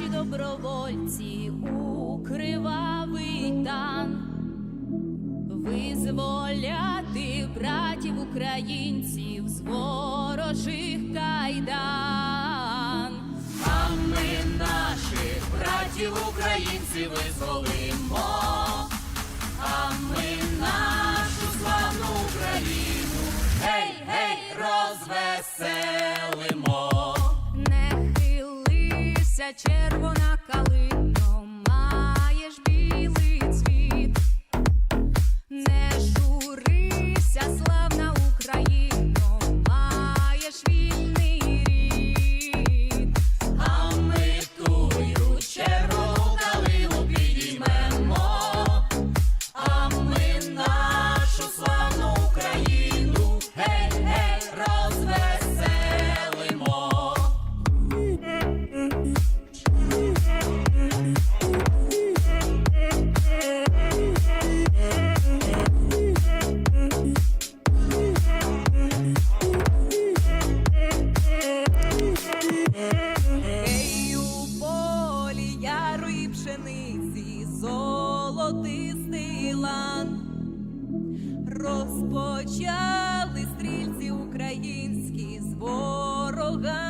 наші добровольці у кривавий тан. Визволяти братів українців з ворожих кайдан. А ми наших братів українців визволимо, червона золотистий. Розпочали стрільці українські з ворогами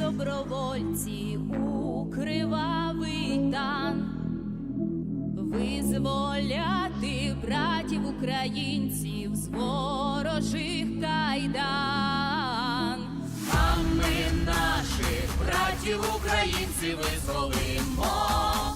добровольці у кривавий тан. Визволяти братів українців з ворожих кайдан. А ми наших братів українців визволимо.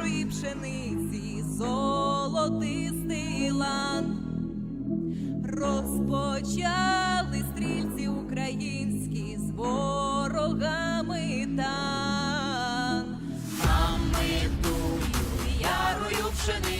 старої пшениці, золотистий лан, розпочали стрільці українські з ворогами тан, а ми тую ярою пшениці.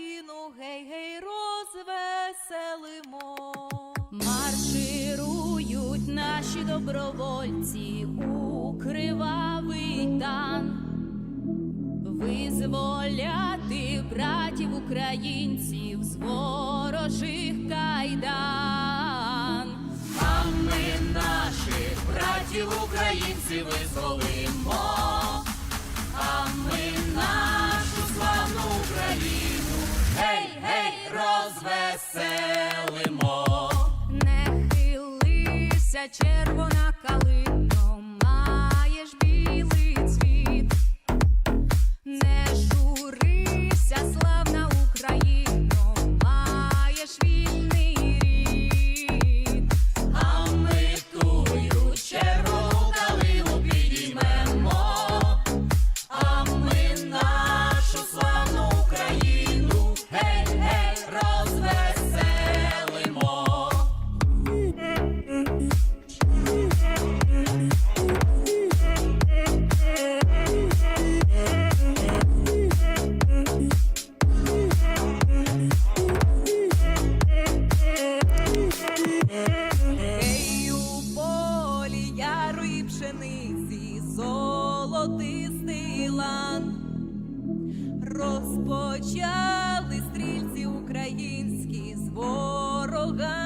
наші добровольці у кривавий тан, визволяти братів українців з ворожих кайдан. А ми наших братів українців визволимо, червона мокрої пшениці, золотистий лан, розпочали стрільці українські з ворога.